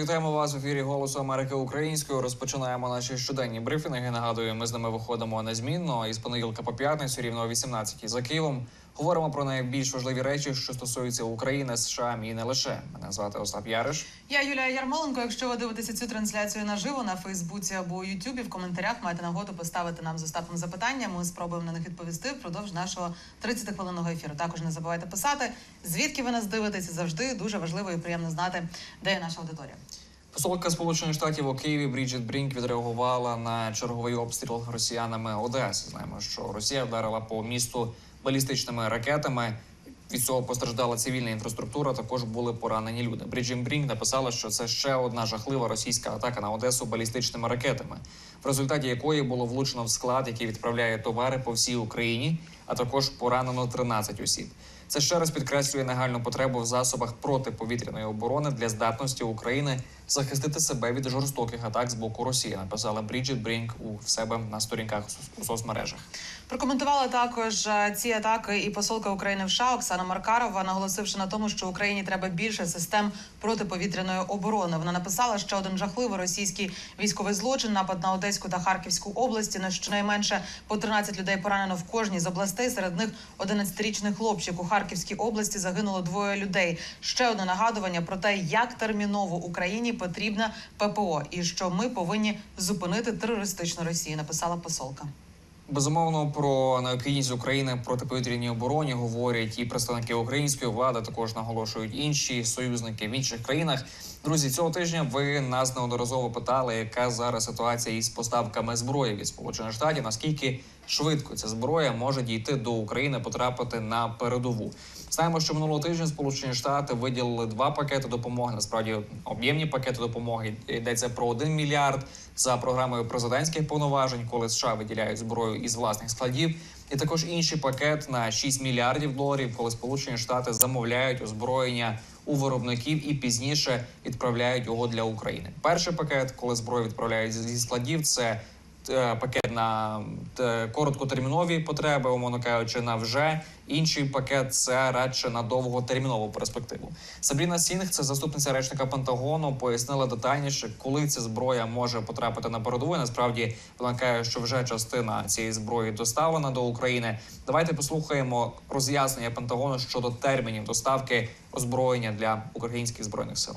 Вітаємо вас в ефірі Голосу Америки українською. Розпочинаємо наші щоденні брифінги. Нагадую, ми з ними виходимо незмінно із понеділка по п'ятницю, рівно о 18 за Києвом. Говоримо про найбільш важливі речі, що стосуються України, США і не лише. Мене звати Остап Яриш. Я Юлія Ярмоленко. Якщо ви дивитеся цю трансляцію наживо на Фейсбуці або Ютубі, в коментарях маєте нагоду поставити нам з Остапом запитання. Ми спробуємо на них відповісти впродовж нашого 30-хвилинного ефіру. Також не забувайте писати, звідки ви нас дивитеся. Завжди дуже важливо і приємно знати, де є наша аудиторія. Посолка Сполучених Штатів у Києві Бріджит Брінк відреагувала на черговий обстріл росіянами Одеси. Знаємо, що Росія вдарила по місту балістичними ракетами. Від цього постраждала цивільна інфраструктура. Також були поранені люди. Бріджит Брінк написала, що це ще одна жахлива російська атака на Одесу балістичними ракетами, в результаті якої було влучено в склад, який відправляє товари по всій Україні, а також поранено 13 осіб. Це ще раз підкреслює нагальну потребу в засобах протиповітряної оборони для здатності України захистити себе від жорстоких атак з боку Росії. Написала Бріджит Брінк у себе на сторінках у соцмережах. Прокоментувала також е, ці атаки і посолка України в США Оксана Маркарова, наголосивши на тому, що Україні треба більше систем протиповітряної оборони. Вона написала, що один жахливий російський військовий злочин, напад на Одеську та Харківську області. На щонайменше по 13 людей поранено в кожній з областей. Серед них 11-річний хлопчик у Харківській області загинуло двоє людей. Ще одне нагадування про те, як терміново Україні потрібна ППО, і що ми повинні зупинити терористичну Росію. Написала посолка. Безумовно, про необхідність України протиповітряній обороні говорять і представники української влади. Також наголошують інші союзники в інших країнах. Друзі, цього тижня ви нас неодноразово питали, яка зараз ситуація із поставками зброї від Сполучених Штатів. Наскільки швидко ця зброя може дійти до України, потрапити на передову? Знаємо, що минулого тижня Сполучені Штати виділили два пакети допомоги. Насправді об'ємні пакети допомоги йдеться про 1 мільярд за програмою президентських повноважень, коли США виділяють зброю із власних складів. І також інший пакет на 6 мільярдів доларів, коли Сполучені Штати замовляють озброєння у виробників і пізніше відправляють його для України. Перший пакет, коли зброю відправляють зі складів, це пакет на е, короткотермінові потреби, умовно кажучи, на вже інший пакет це радше на довготермінову перспективу. Сабріна Сінг, це заступниця речника Пентагону, пояснила детальніше, коли ця зброя може потрапити на передову. Насправді вона каже, що вже частина цієї зброї доставлена до України. Давайте послухаємо роз'яснення Пентагону щодо термінів доставки озброєння для українських збройних сил.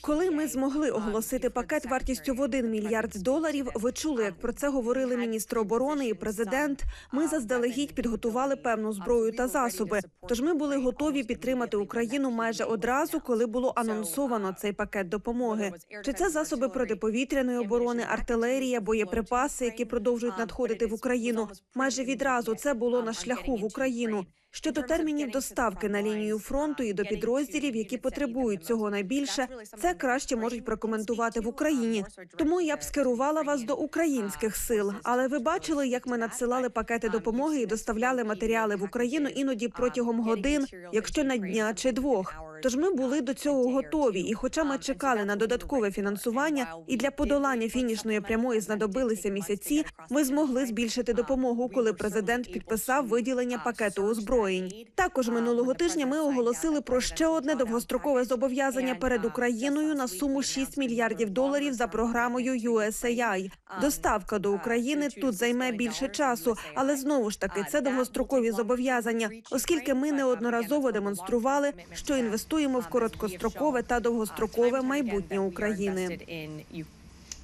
Коли ми змогли оголосити пакет вартістю в 1 мільярд доларів, ви чули, як про це говорили міністр оборони і президент. Ми заздалегідь підготували певну зброю та засоби. Тож ми були готові підтримати Україну майже одразу, коли було анонсовано цей пакет допомоги. Чи це засоби протиповітряної оборони, артилерія, боєприпаси, які продовжують надходити в Україну? Майже відразу це було на шляху в Україну. Щодо термінів доставки на лінію фронту і до підрозділів, які потребують цього найбільше, це краще можуть прокоментувати в Україні. Тому я б скерувала вас до українських сил. Але ви бачили, як ми надсилали пакети допомоги і доставляли матеріали в Україну іноді протягом годин, якщо на дня чи двох. Тож ми були до цього готові. І, хоча ми чекали на додаткове фінансування, і для подолання фінішної прямої знадобилися місяці, ми змогли збільшити допомогу, коли президент підписав виділення пакету озброєнь. Також минулого тижня ми оголосили про ще одне довгострокове зобов'язання перед Україною на суму 6 мільярдів доларів за програмою USAI. Доставка до України тут займе більше часу, але знову ж таки це довгострокові зобов'язання, оскільки ми неодноразово демонстрували, що інвестуємо в короткострокове та довгострокове майбутнє України.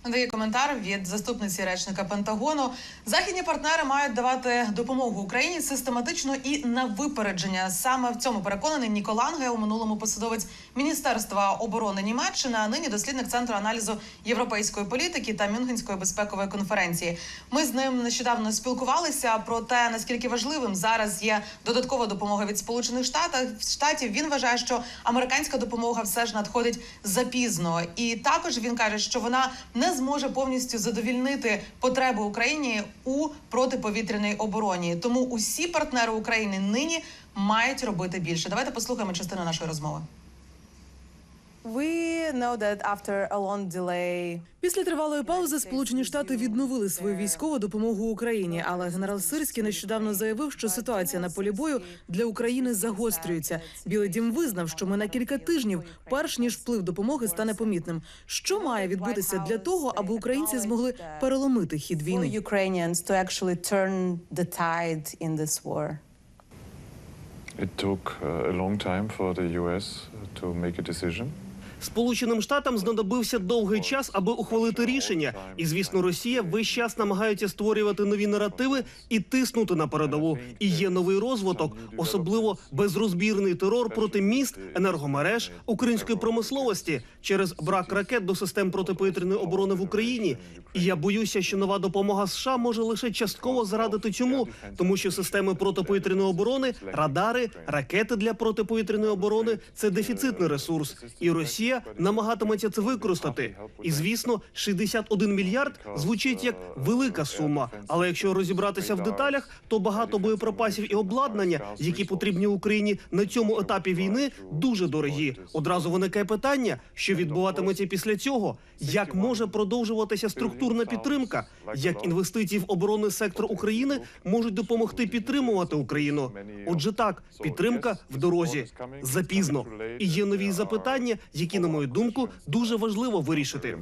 Дає коментар від заступниці речника Пентагону. Західні партнери мають давати допомогу Україні систематично і на випередження. Саме в цьому переконаний Ніколанге у минулому посадовець Міністерства оборони Німеччини, а нині дослідник центру аналізу європейської політики та Мюнхенської безпекової конференції. Ми з ним нещодавно спілкувалися про те, наскільки важливим зараз є додаткова допомога від Сполучених Штатів. Штатів він вважає, що американська допомога все ж надходить запізно, і також він каже, що вона не зможе повністю задовільнити потреби Україні у протиповітряній обороні. Тому усі партнери України нині мають робити більше. Давайте послухаємо частину нашої розмови. We know that after a long delay, Після тривалої паузи Сполучені Штати відновили свою військову допомогу Україні, але генерал Сирський нещодавно заявив, що ситуація на полі бою для України загострюється. Білий дім визнав, що ми на кілька тижнів, перш ніж вплив допомоги стане помітним. Що має відбутися для того, аби українці змогли переломити хід війни? Ukrainians to actually turn the tide war. It took uh, a long time for the US to make a decision. Сполученим Штатам знадобився довгий час, аби ухвалити рішення. І звісно, Росія весь час намагається створювати нові наративи і тиснути на передову. І є новий розвиток, особливо безрозбірний терор проти міст, енергомереж, української промисловості через брак ракет до систем протиповітряної оборони в Україні. І я боюся, що нова допомога США може лише частково зарадити цьому, тому що системи протиповітряної оборони, радари, ракети для протиповітряної оборони це дефіцитний ресурс, і Росія намагатиметься це використати. І звісно, 61 мільярд звучить як велика сума. Але якщо розібратися в деталях, то багато боєприпасів і обладнання, які потрібні Україні на цьому етапі війни, дуже дорогі. Одразу виникає питання, що відбуватиметься після цього, як може продовжуватися структурна підтримка, як інвестиції в оборонний сектор України можуть допомогти підтримувати Україну. Отже, так підтримка в дорозі запізно. І є нові запитання, які, на мою думку, дуже важливо вирішити.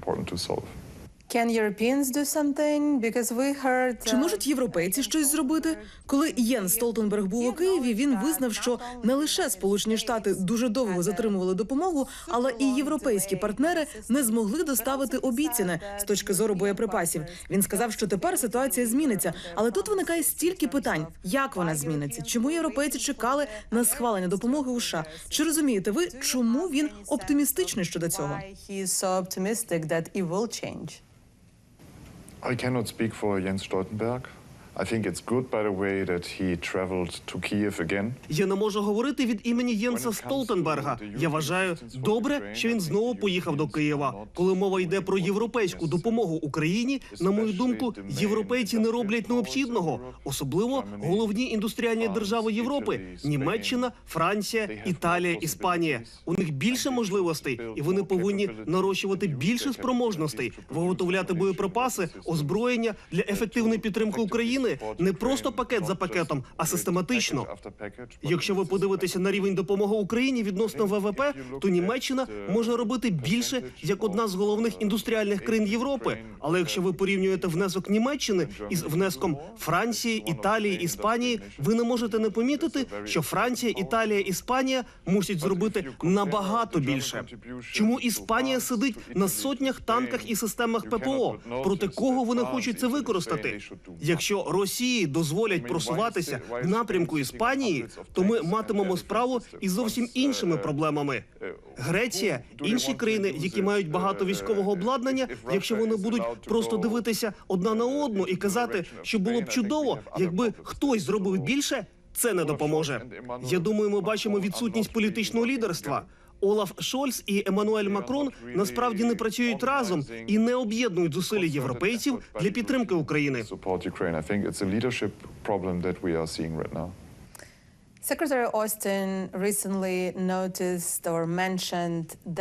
Can Europeans do something? Because we heard. Чи можуть європейці щось зробити? Коли Єн Столтенберг був у Києві, він визнав, що не лише Сполучені Штати дуже довго затримували допомогу, але і європейські партнери не змогли доставити обіцяне з точки зору боєприпасів. Він сказав, що тепер ситуація зміниться. Але тут виникає стільки питань: як вона зміниться? Чому європейці чекали на схвалення допомоги у США? Чи розумієте ви, чому він оптимістичний щодо цього? I cannot speak for Jens Stoltenberg. Я не можу говорити від імені Єнса Столтенберга. Я вважаю добре, що він знову поїхав до Києва. Коли мова йде про європейську допомогу Україні, на мою думку, європейці не роблять необхідного, особливо головні індустріальні держави Європи: Німеччина, Франція, Італія, Іспанія. У них більше можливостей, і вони повинні нарощувати більше спроможностей, виготовляти боєприпаси, озброєння для ефективної підтримки України не просто пакет за пакетом, а систематично. Якщо ви подивитеся на рівень допомоги Україні відносно ВВП, то Німеччина може робити більше як одна з головних індустріальних країн Європи. Але якщо ви порівнюєте внесок Німеччини із внеском Франції, Італії, Іспанії, ви не можете не помітити, що Франція, Італія, Іспанія мусять зробити набагато більше. Чому Іспанія сидить на сотнях танках і системах ППО? Проти кого вони хочуть це використати? Якщо Росії дозволять просуватися в напрямку Іспанії, то ми матимемо справу із зовсім іншими проблемами. Греція, інші країни, які мають багато військового обладнання, якщо вони будуть просто дивитися одна на одну і казати, що було б чудово, якби хтось зробив більше, це не допоможе. Я думаю, ми бачимо відсутність політичного лідерства. Олаф Шольц і Еммануель Макрон насправді не працюють разом і не об'єднують зусилля європейців для підтримки України.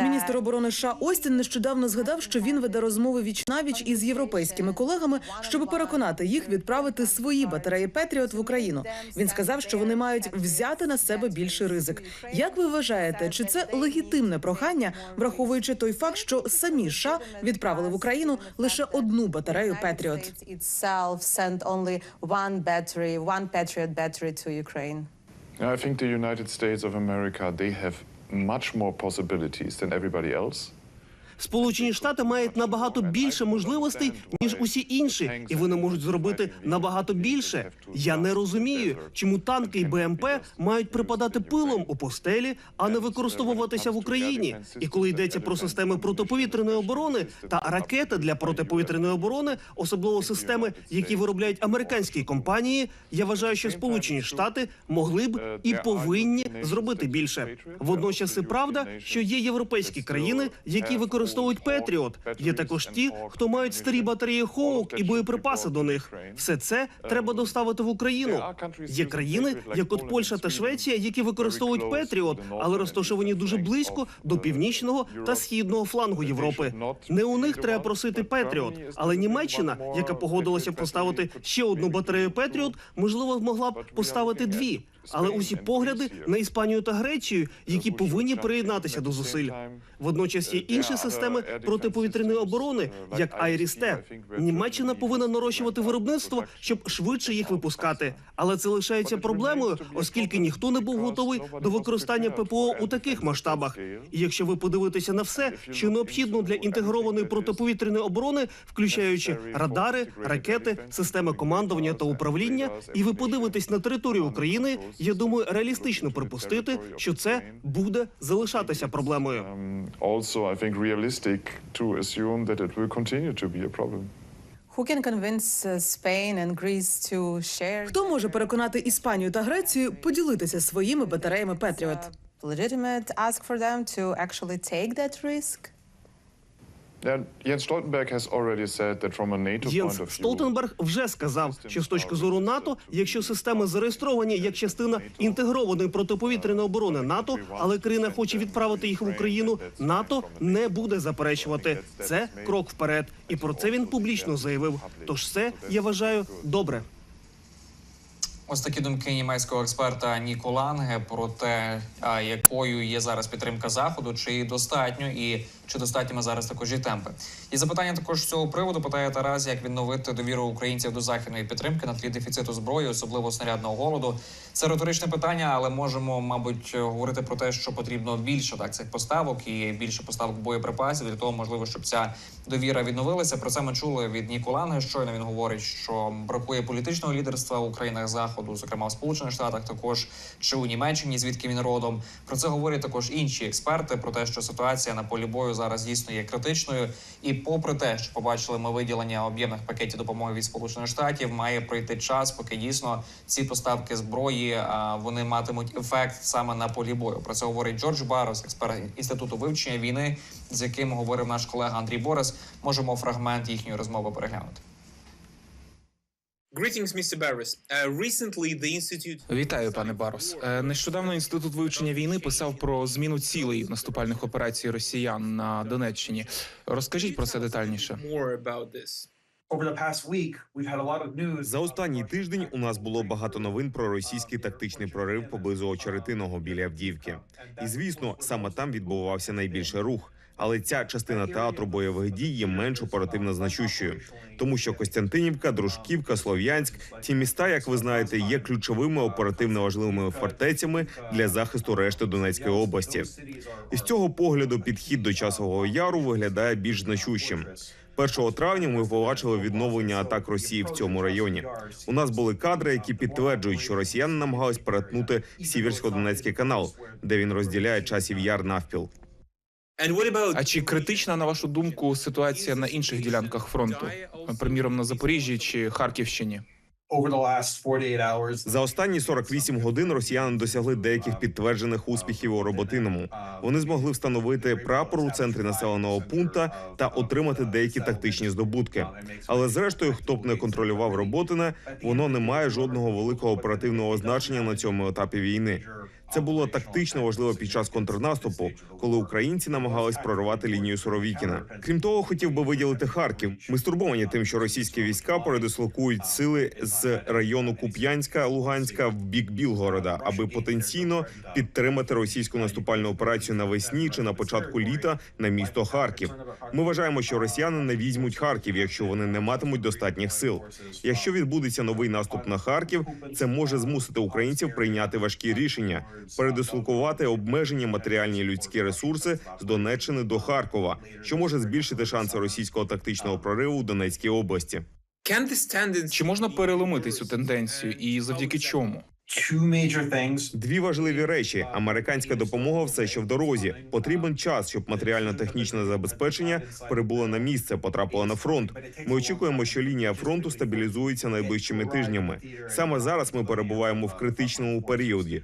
Міністр оборони США Остін нещодавно згадав, що він веде розмови віч навіч із європейськими колегами, щоб переконати їх відправити свої батареї Петріот в Україну. Він сказав, що вони мають взяти на себе більший ризик. Як ви вважаєте, чи це легітимне прохання, враховуючи той факт, що самі США відправили в Україну лише одну батарею Петріот? Itself sent only one battery, one Patriot battery to Ukraine. I think the United States of America, they have much more possibilities than everybody else. Сполучені Штати мають набагато більше можливостей ніж усі інші, і вони можуть зробити набагато більше. Я не розумію, чому танки і БМП мають припадати пилом у постелі, а не використовуватися в Україні. І коли йдеться про системи протиповітряної оборони та ракети для протиповітряної оборони, особливо системи, які виробляють американські компанії, я вважаю, що Сполучені Штати могли б і повинні зробити більше. Водночас і правда, що є європейські країни, які використовують використовують Петріот. Є також ті, хто мають старі батареї Хоук і боєприпаси до них. Все це треба доставити в Україну. Є країни, як от Польща та Швеція, які використовують Петріот, але розташовані дуже близько до північного та східного флангу Європи. Не у них треба просити Петріот, але Німеччина, яка погодилася поставити ще одну батарею Петріот, можливо, змогла б поставити дві. Але усі погляди на Іспанію та Грецію, які повинні приєднатися до зусиль. Водночас є інші системи протиповітряної оборони, як Айріс-Т. Німеччина повинна нарощувати виробництво, щоб швидше їх випускати. Але це лишається проблемою, оскільки ніхто не був готовий до використання ППО у таких масштабах. І якщо ви подивитеся на все, що необхідно для інтегрованої протиповітряної оборони, включаючи радари, ракети, системи командування та управління, і ви подивитесь на територію України, я думаю, реалістично припустити, що це буде залишатися проблемою. Um, realistic to assume that it will continue to be a problem. Who can convince uh, Spain and Greece to share? Хто може переконати Іспанію та Грецію поділитися своїми батареями Patriot? Legitimate ask for them to actually take that risk? Єнс point of view, Столтенберг вже сказав, що з точки зору НАТО, якщо системи зареєстровані як частина інтегрованої протиповітряної оборони НАТО, але країна хоче відправити їх в Україну, НАТО не буде заперечувати. Це крок вперед, і про це він публічно заявив. Тож це я вважаю добре. Ось такі думки німецького експерта Ніко Ланге про те, якою є зараз підтримка заходу, чи її достатньо, і чи достатніми зараз також і темпи. І запитання також з цього приводу питає Тарас, як відновити довіру українців до західної підтримки на тлі дефіциту зброї, особливо снарядного голоду. Це риторичне питання, але можемо, мабуть, говорити про те, що потрібно більше так цих поставок і більше поставок боєприпасів для того, можливо, щоб ця довіра відновилася. Про це ми чули від Ніколанга. Щойно він говорить, що бракує політичного лідерства у країнах заходу, зокрема в Сполучених Штатах, також чи у Німеччині, звідки він родом. Про це говорять також інші експерти. Про те, що ситуація на полі бою зараз дійсно є критичною. І попри те, що побачили ми виділення об'ємних пакетів допомоги від Сполучених Штатів, має пройти час, поки дійсно ці поставки зброї вони матимуть ефект саме на полі бою. Про це говорить Джордж Барос, експерт інституту вивчення війни, з яким говорив наш колега Андрій Борис. Можемо фрагмент їхньої розмови переглянути. Вітаю, пане Барос. Е, Нещодавно інститут вивчення війни писав про зміну цілей наступальних операцій росіян на Донеччині. Розкажіть про це детальніше. За останній тиждень у нас було багато новин про російський тактичний прорив поблизу Очеретиного біля Авдіївки. І звісно, саме там відбувався найбільший рух. Але ця частина театру бойових дій є менш оперативно значущою, тому що Костянтинівка, Дружківка, Слов'янськ ті міста, як ви знаєте, є ключовими оперативно важливими фортецями для захисту решти Донецької області. І з цього погляду підхід до часового яру виглядає більш значущим. 1 травня ми побачили відновлення атак Росії в цьому районі. У нас були кадри, які підтверджують, що росіяни намагались перетнути Сіверсько-Донецький канал, де він розділяє часів яр навпіл. А чи критична на вашу думку ситуація на інших ділянках фронту, приміром на Запоріжжі чи Харківщині? За останні 48 годин росіяни досягли деяких підтверджених успіхів у роботиному. Вони змогли встановити прапор у центрі населеного пункта та отримати деякі тактичні здобутки. Але зрештою, хто б не контролював роботине, воно не має жодного великого оперативного значення на цьому етапі війни. Це було тактично важливо під час контрнаступу, коли українці намагались прорвати лінію Суровікіна. Крім того, хотів би виділити Харків. Ми стурбовані тим, що російські війська передислокують сили з району Куп'янська, Луганська в бік Білгорода, аби потенційно підтримати російську наступальну операцію навесні чи на початку літа на місто Харків. Ми вважаємо, що росіяни не візьмуть Харків, якщо вони не матимуть достатніх сил. Якщо відбудеться новий наступ на Харків, це може змусити українців прийняти важкі рішення, передислокувати обмежені матеріальні людські ресурси з Донеччини до Харкова, що може збільшити шанси російського тактичного прориву в Донецькій області. Чи можна переломити цю тенденцію, і завдяки чому? Дві важливі речі: американська допомога все ще в дорозі. Потрібен час, щоб матеріально-технічне забезпечення прибуло на місце, потрапило на фронт. Ми очікуємо, що лінія фронту стабілізується найближчими тижнями. Саме зараз ми перебуваємо в критичному періоді.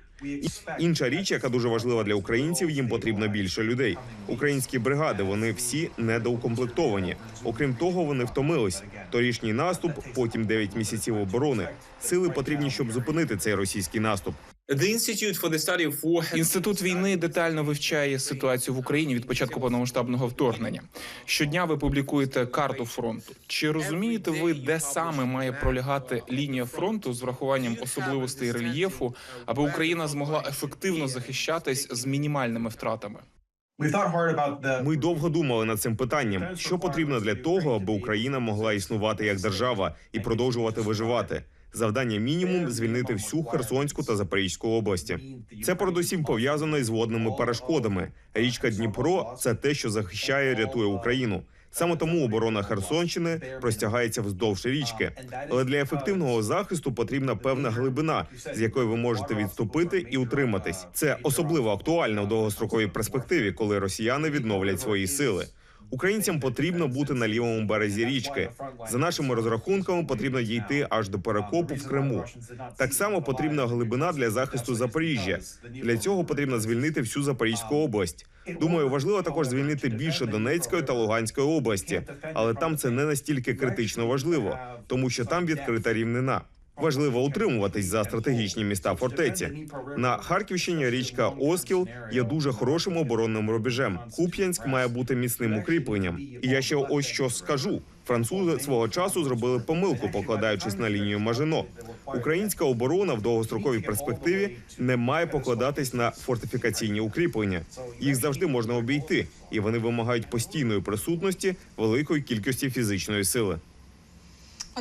Інша річ, яка дуже важлива для українців, їм потрібно більше людей. Українські бригади вони всі недоукомплектовані. Окрім того, вони втомились. Торішній наступ, потім 9 місяців оборони. Сили потрібні, щоб зупинити цей російський наступ. The Institute for the Study of War has Інститут війни детально вивчає ситуацію в Україні від початку повномасштабного вторгнення. Щодня ви публікуєте карту фронту. Чи розумієте ви, де саме має пролягати лінія фронту з врахуванням особливостей рельєфу, аби Україна змогла ефективно захищатись з мінімальними втратами? Ми довго думали над цим питанням. Що потрібно для того, аби Україна могла існувати як держава і продовжувати виживати? Завдання мінімум звільнити всю Херсонську та Запорізьку області. Це передусім пов'язано із водними перешкодами. Річка Дніпро це те, що захищає, рятує Україну. Саме тому оборона Херсонщини простягається вздовж річки. Але для ефективного захисту потрібна певна глибина, з якої ви можете відступити і утриматись. Це особливо актуально в довгостроковій перспективі, коли росіяни відновлять свої сили. Українцям потрібно бути на лівому березі річки. За нашими розрахунками, потрібно дійти аж до перекопу в Криму. Так само потрібна глибина для захисту Запоріжжя. Для цього потрібно звільнити всю Запорізьку область. Думаю, важливо також звільнити більше Донецької та Луганської області, але там це не настільки критично важливо, тому що там відкрита рівнина. Важливо утримуватись за стратегічні міста фортеці. На Харківщині річка Оскіл є дуже хорошим оборонним рубежем. Куп'янськ має бути міцним укріпленням. І я ще ось що скажу: французи свого часу зробили помилку, покладаючись на лінію Мажино. Українська оборона в довгостроковій перспективі не має покладатись на фортифікаційні укріплення. Їх завжди можна обійти, і вони вимагають постійної присутності великої кількості фізичної сили.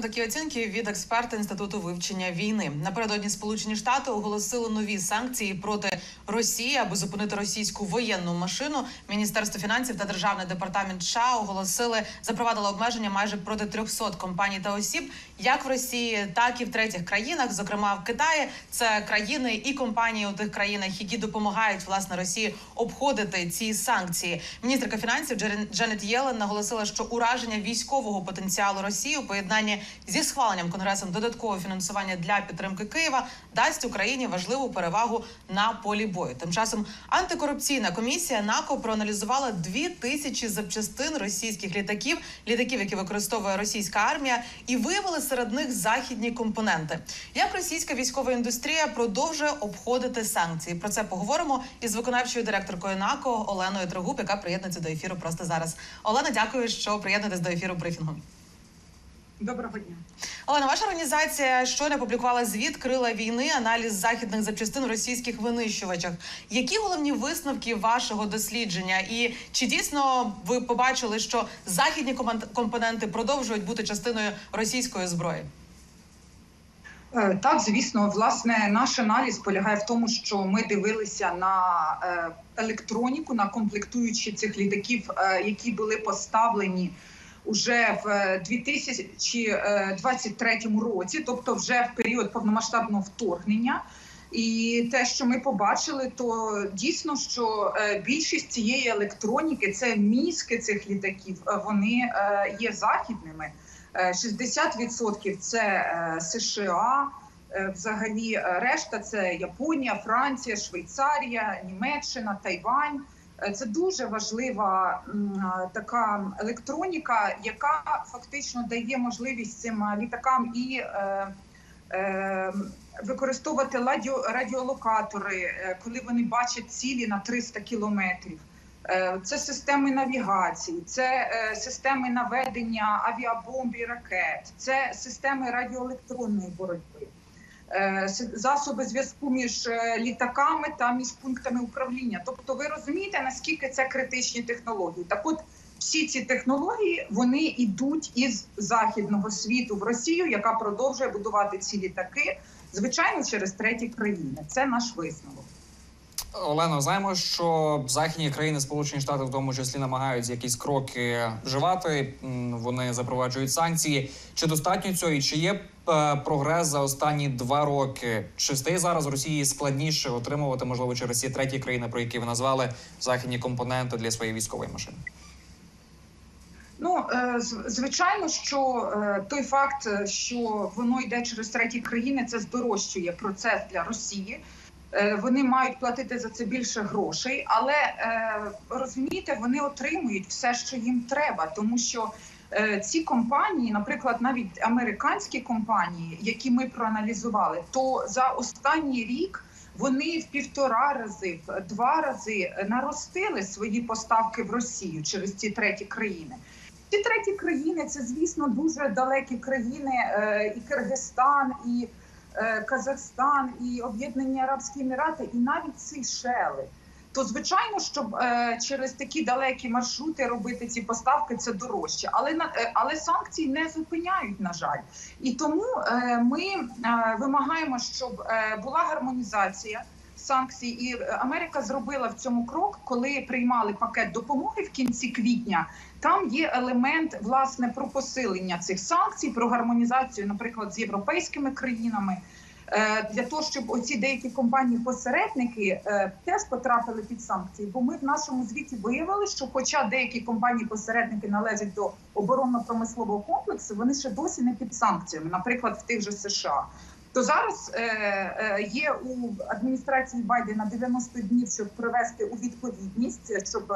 Такі оцінки від експерта інституту вивчення війни. Напередодні Сполучені Штати оголосили нові санкції проти Росії, аби зупинити російську воєнну машину. Міністерство фінансів та державний департамент США оголосили запровадили обмеження майже проти 300 компаній та осіб, як в Росії, так і в третіх країнах, зокрема в Китаї. Це країни і компанії у тих країнах, які допомагають власне Росії обходити ці санкції. Міністерка фінансів Дженет Єлен наголосила, що ураження військового потенціалу Росії у поєднанні зі схваленням конгресом додаткового фінансування для підтримки Києва дасть Україні важливу перевагу на полі бою. Тим часом антикорупційна комісія НАКО проаналізувала дві тисячі запчастин російських літаків, літаків, які використовує російська армія, і виявили серед них західні компоненти. Як російська військова індустрія продовжує обходити санкції? Про це поговоримо із виконавчою директоркою НАКО Оленою Трегуб, яка приєднується до ефіру просто зараз. Олена, дякую, що приєднуєтесь до ефіру брифінгу. Доброго дня. Олена, ваша організація щойно публікувала звіт крила війни, аналіз західних запчастин в російських винищувачах. Які головні висновки вашого дослідження? І чи дійсно ви побачили, що західні компоненти продовжують бути частиною російської зброї? Е, Так, звісно, власне, наш аналіз полягає в тому, що ми дивилися на е, електроніку, на комплектуючі цих літаків, е, які були поставлені уже в е, 2023 році, тобто вже в період повномасштабного вторгнення. І те, що ми побачили, то дійсно, що е, більшість цієї електроніки, це мізки цих літаків, е, вони е, є західними. Е, 60% це е, США. е, Взагалі, е, решта це Японія, Франція, Швейцарія, Німеччина, Тайвань. Це дуже важлива така електроніка, яка фактично дає можливість цим літакам і е, е, використовувати радіо, радіолокатори, е, коли вони бачать цілі на 300 кілометрів. Це системи навігації, це системи наведення авіабомб і ракет, це системи радіоелектронної боротьби, засоби зв'язку між е, літаками та між пунктами управління. Тобто, ви розумієте, наскільки це критичні технології? Так, от всі ці технології вони йдуть із західного світу в Росію, яка продовжує будувати ці літаки, звичайно, через треті країни. Це наш висновок. Олено, знаємо, що західні країни, Сполучені Штати, в тому числі намагаються якісь кроки вживати. Вони запроваджують санкції. Чи достатньо цього? І чи є е, прогрес за останні два роки? Чи стає зараз Росії складніше отримувати, можливо, через ці треті країни, про які ви назвали західні компоненти для своєї військової машини? Ну е, звичайно, що е, той факт, е, що воно йде через треті країни, це здорожчує процес для Росії. е, вони мають платити за це більше грошей, але е, розумієте, вони отримують все, що їм треба, тому що е, ці компанії, наприклад, навіть американські компанії, які ми проаналізували, то за останній рік вони в півтора рази, в два рази наростили свої поставки в Росію через ці треті країни. Ці треті країни це, звісно, дуже далекі країни, е, і Киргизстан, і е, Казахстан, і Об'єднані Арабські Емірати, і навіть Сейшели. То звичайно, щоб е, через такі далекі маршрути робити ці поставки, це дорожче, але на е, але санкції не зупиняють, на жаль, і тому е, ми е, вимагаємо, щоб е, була гармонізація санкцій, і е, Америка зробила в цьому крок, коли приймали пакет допомоги в кінці квітня. Там є елемент власне про посилення цих санкцій, про гармонізацію, наприклад, з європейськими країнами. Е, Для того щоб оці деякі компанії-посередники е, теж потрапили під санкції, бо ми в нашому звіті виявили, що, хоча деякі компанії-посередники належать до оборонно-промислового комплексу, вони ще досі не під санкціями, наприклад, в тих же США. То зараз е, є у адміністрації Байдена 90 днів, щоб привести у відповідність, щоб,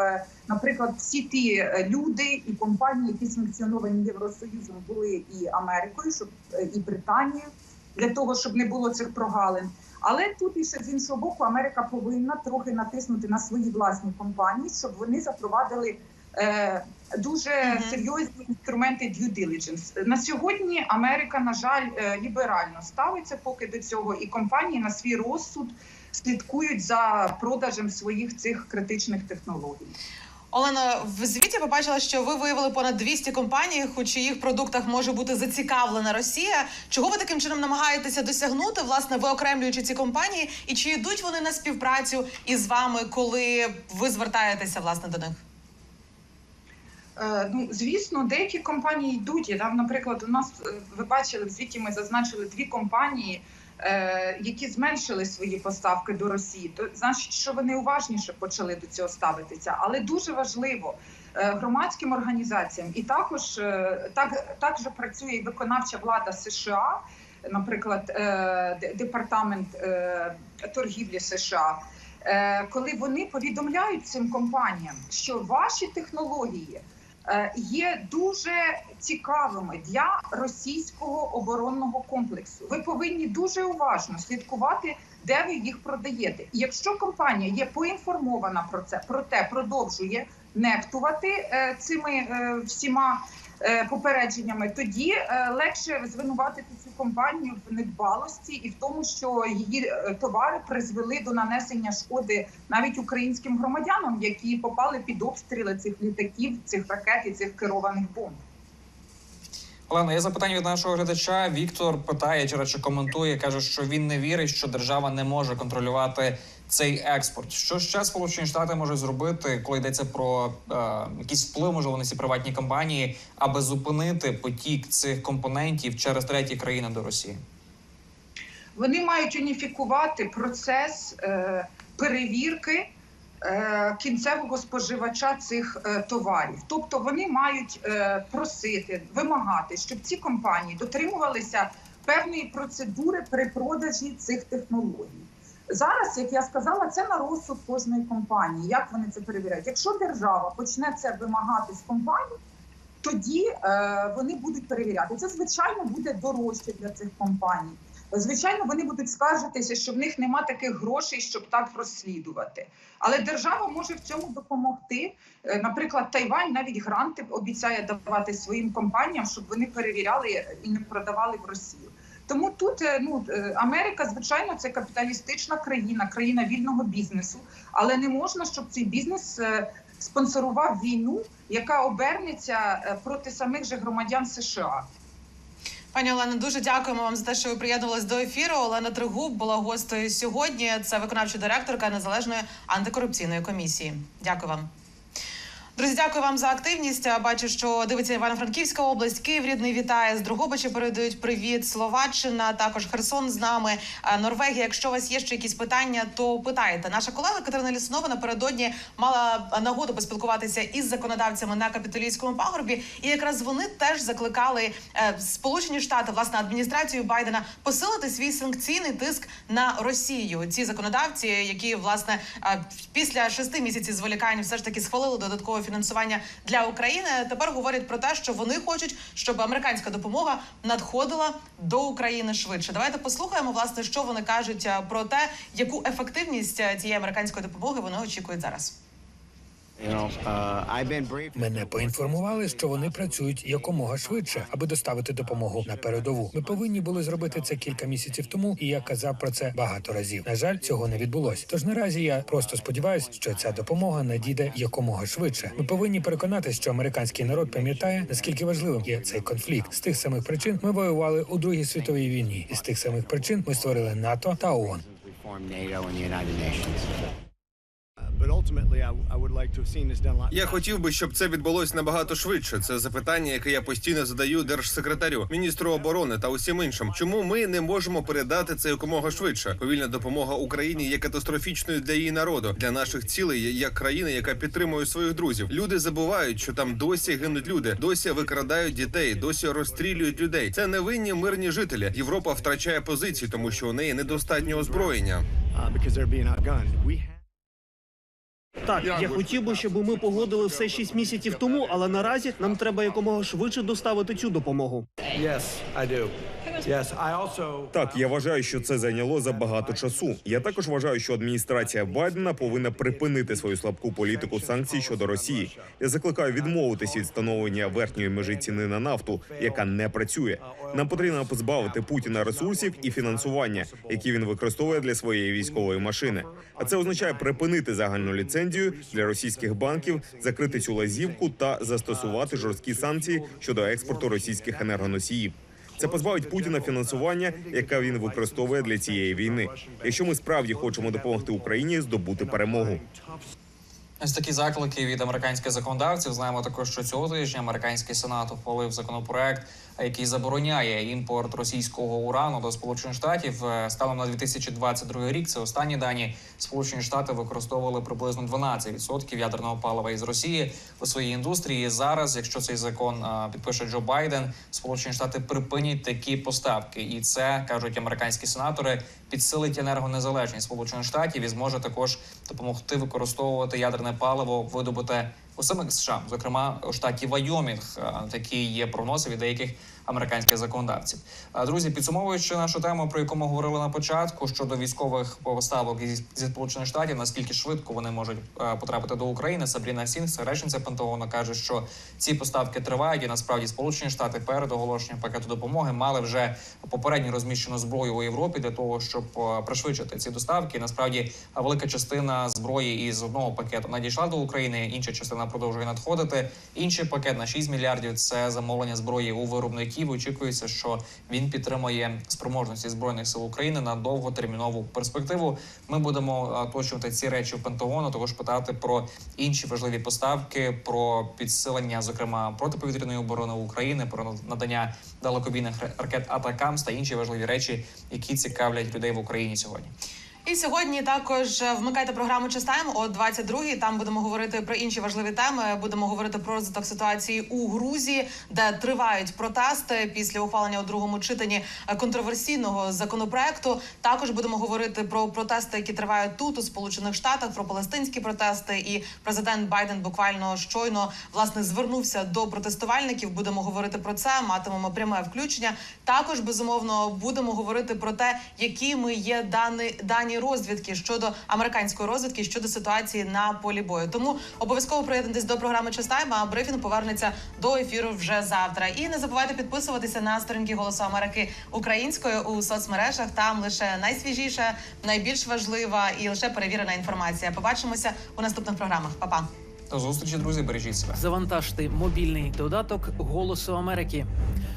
наприклад, всі ті люди і компанії, які санкціоновані Євросоюзом, були і Америкою, щоб і Британією, для того, щоб не було цих прогалин. Але тут і ще з іншого боку, Америка повинна трохи натиснути на свої власні компанії, щоб вони запровадили е, дуже серйозні інструменти due diligence. На сьогодні Америка, на жаль, е, ліберально ставиться поки до цього, і компанії на свій розсуд слідкують за продажем своїх цих критичних технологій. Олена, в звіті побачила, що ви виявили понад 200 компаній, у їх продуктах може бути зацікавлена Росія. Чого ви таким чином намагаєтеся досягнути, власне, виокремлюючи ці компанії, і чи йдуть вони на співпрацю із вами, коли ви звертаєтеся власне до них? Е, Ну, звісно, деякі компанії йдуть. І Там, наприклад, у нас е, ви бачили в звіті. Ми зазначили дві компанії, які зменшили свої поставки до Росії. То значить, що вони уважніше почали до цього ставитися. Але дуже важливо е, громадським організаціям, і також е, так також працює і виконавча влада США, наприклад, е, департамент е, торгівлі США. Е, Коли вони повідомляють цим компаніям, що ваші технології е, є дуже цікавими для російського оборонного комплексу. Ви повинні дуже уважно слідкувати, де ви їх продаєте. І якщо компанія є поінформована про це, проте продовжує нехтувати е, цими е, всіма е, попередженнями, тоді е, легше звинуватити компанію в недбалості і в тому, що її е, товари призвели до нанесення шкоди навіть українським громадянам, які попали під обстріли цих літаків, цих ракет і цих керованих бомб. Олена, є запитання від нашого глядача. Віктор питає чи речі коментує, каже, що він не вірить, що держава не може контролювати цей експорт. Що ще Сполучені Штати можуть зробити, коли йдеться про е, якийсь вплив, можливо, на ці приватні компанії, аби зупинити потік цих компонентів через треті країни до Росії? Вони мають уніфікувати процес е, перевірки е, кінцевого споживача цих е, товарів. Тобто вони мають е, просити, вимагати, щоб ці компанії дотримувалися певної процедури при продажі цих технологій. Зараз, як я сказала, це на розсуд кожної компанії. Як вони це перевіряють? Якщо держава почне це вимагати з компаній, тоді е, вони будуть перевіряти. Це звичайно буде дорожче для цих компаній. Звичайно, вони будуть скаржитися, що в них нема таких грошей, щоб так розслідувати. Але держава може в цьому допомогти. Е, Наприклад, Тайвань навіть гранти обіцяє давати своїм компаніям, щоб вони перевіряли і не продавали в Росію. Тому тут е, ну е, Америка, звичайно, це капіталістична країна, країна вільного бізнесу, але не можна, щоб цей бізнес е, спонсорував війну, яка обернеться проти самих же громадян США. Пані Олено, дуже дякуємо вам за те, що ви приєднувались до ефіру. Олена Тригуб була гостею сьогодні. Це виконавча директорка незалежної антикорупційної комісії. Дякую вам. Друзі, дякую вам за активність. Бачу, що дивиться Івано-Франківська область, Київ рідний вітає з Другобича. Передають привіт. Словаччина, також Херсон з нами. Норвегія. Якщо у вас є ще якісь питання, то питайте. Наша колега Катерина Ліснова напередодні мала нагоду поспілкуватися із законодавцями на капітолійському пагорбі, і якраз вони теж закликали е, Сполучені Штати, власне, адміністрацію Байдена посилити свій санкційний тиск на Росію. Ці законодавці, які власне після шести місяців зволікань все ж таки схвалили додаткове фінансування для України. Тепер говорять про те, що вони хочуть, щоб американська допомога надходила до України швидше. Давайте послухаємо, власне, що вони кажуть е, про те, яку ефективність е, цієї американської допомоги вони очікують зараз. Мене поінформували, що вони працюють якомога швидше, аби доставити допомогу на передову. Ми повинні були зробити це кілька місяців тому, і я казав про це багато разів. На жаль, цього не відбулось. Тож наразі я просто сподіваюся, що ця допомога надійде якомога швидше. Ми повинні переконатися, що американський народ пам'ятає, наскільки важливим є цей конфлікт. З тих самих причин ми воювали у Другій світовій війні, і з тих самих причин ми створили НАТО та ООН. Я хотів би, щоб це відбулось набагато швидше. Це запитання, яке я постійно задаю держсекретарю, міністру оборони та усім іншим. Чому ми не можемо передати це якомога швидше? Повільна допомога Україні є катастрофічною для її народу, для наших цілей, як країни, яка підтримує своїх друзів. Люди забувають, що там досі гинуть люди, досі викрадають дітей, досі розстрілюють людей. Це невинні мирні жителі. Європа втрачає позиції, тому що у неї недостатньо озброєння. Так, я хотів би, щоб ми погодили все шість місяців тому, але наразі нам треба якомога швидше доставити цю допомогу. Так, я вважаю, що це зайняло забагато часу. Я також вважаю, що адміністрація Байдена повинна припинити свою слабку політику санкцій щодо Росії. Я закликаю відмовитись від встановлення верхньої межі ціни на нафту, яка не працює. Нам потрібно позбавити Путіна ресурсів і фінансування, які він використовує для своєї військової машини. А це означає припинити загальну ліцензію для російських банків, закрити цю лазівку та застосувати жорсткі санкції щодо експорту російських енергоносіїв. Це позбавить Путіна фінансування, яке він використовує для цієї війни. Якщо ми справді хочемо допомогти Україні здобути перемогу. Ось такі заклики від американських законодавців. Знаємо також, що цього тижня американський сенат ухвалив законопроект, який забороняє імпорт російського урану до Сполучених Штатів. Е, Станом на 2022 рік. Це останні дані. Сполучені Штати використовували приблизно 12% ядерного палива із Росії у своїй індустрії. Зараз, якщо цей закон е, підпише Джо Байден, Сполучені Штати припинять такі поставки, і це кажуть американські сенатори. Підсилить енергонезалежність Сполучених Штатів і зможе також допомогти використовувати ядерне паливо, видобуте у самих США, зокрема у штаті Вайомінг. Е, Такі є прогнози від деяких американських законодавців. А, Друзі, підсумовуючи нашу тему, про яку ми говорили на початку щодо військових поставок зі, сполучених штатів, наскільки швидко вони можуть е, потрапити до України. Сабріна Сінг, речниця Пентагону, каже, що ці поставки тривають, і насправді Сполучені Штати перед оголошенням пакету допомоги мали вже попередньо розміщену зброю у Європі для того, щоб е, пришвидшити ці доставки. Насправді е, велика частина зброї із одного пакету надійшла до України. Інша частина продовжує надходити. Інший пакет на 6 мільярдів це замовлення зброї у виробників. Очікується, що він підтримує спроможності збройних сил України на довготермінову перспективу. Ми будемо уточнювати ці речі в Пентагону. Також питати про інші важливі поставки, про підсилення, зокрема протиповітряної оборони України, про надання далекобійних ракет Атакамс та інші важливі речі, які цікавлять людей в Україні сьогодні. І сьогодні також вмикайте програму «Частаємо» о 22-й. Там будемо говорити про інші важливі теми. Будемо говорити про розвиток ситуації у Грузії, де тривають протести після ухвалення у другому читанні контроверсійного законопроекту. Також будемо говорити про протести, які тривають тут у Сполучених Штатах, про палестинські протести. І президент Байден буквально щойно власне звернувся до протестувальників. Будемо говорити про це. Матимемо пряме включення. Також безумовно будемо говорити про те, якими є дані дані розвідки щодо американської розвідки щодо ситуації на полі бою. Тому обов'язково приєднуйтесь до програми «Частайм», а брифінг повернеться до ефіру вже завтра. І не забувайте підписуватися на сторінки Голосу Америки українською у соцмережах. Там лише найсвіжіша, найбільш важлива і лише перевірена інформація. Побачимося у наступних програмах. Па-па. До зустрічі, друзі. Бережіть себе. Завантажте мобільний додаток Голосу Америки.